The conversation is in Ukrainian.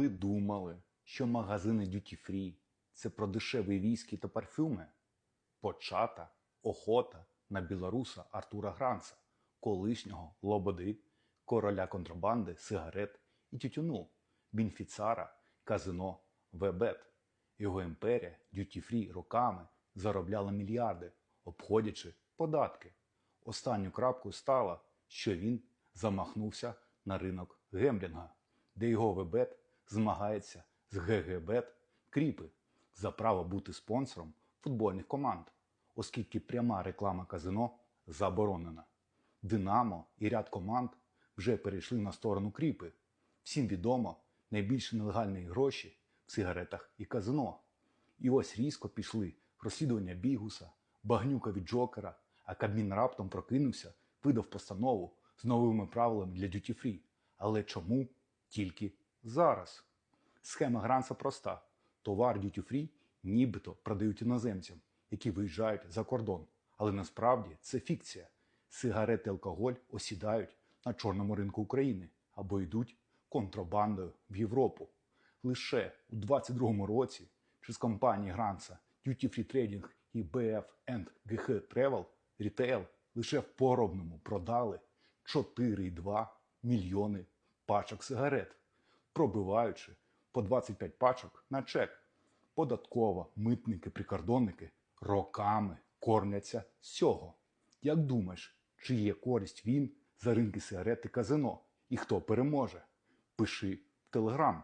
Ви думали, що магазини Duty Free – це про дешеві віскі та парфюми? Почата охота на білоруса Артура Гранца, колишнього Лободи, короля контрабанди, сигарет і тютюну, бінфіцара, казино, вебет. Його імперія Duty Free роками заробляла мільярди, обходячи податки. Останню крапкою стало, що він замахнувся на ринок гемблінга, де його вебет змагається з ГГБет Кріпи за право бути спонсором футбольних команд, оскільки пряма реклама казино заборонена. Динамо і ряд команд вже перейшли на сторону кріпи. Всім відомо, найбільше нелегальні гроші в сигаретах і казино. І ось різко пішли розслідування Бігуса, багнюка від Джокера, а Кабмін раптом прокинувся, видав постанову з новими правилами для Free. Але чому тільки зараз? Схема Гранса проста: товар Duty Free нібито продають іноземцям, які виїжджають за кордон. Але насправді це фікція. Сигарети алкоголь осідають на чорному ринку України або йдуть контрабандою в Європу. Лише у 2022 році через компанії Гранса Duty Free Trading і BF GH Travel Retail лише в поробному продали 4,2 мільйони пачок сигарет, пробиваючи по 25 пачок на чек. Податкова, митники, прикордонники роками кормляться з цього. Як думаєш, чи є користь він за ринки сигарет і казино? І хто переможе? Пиши в Телеграм.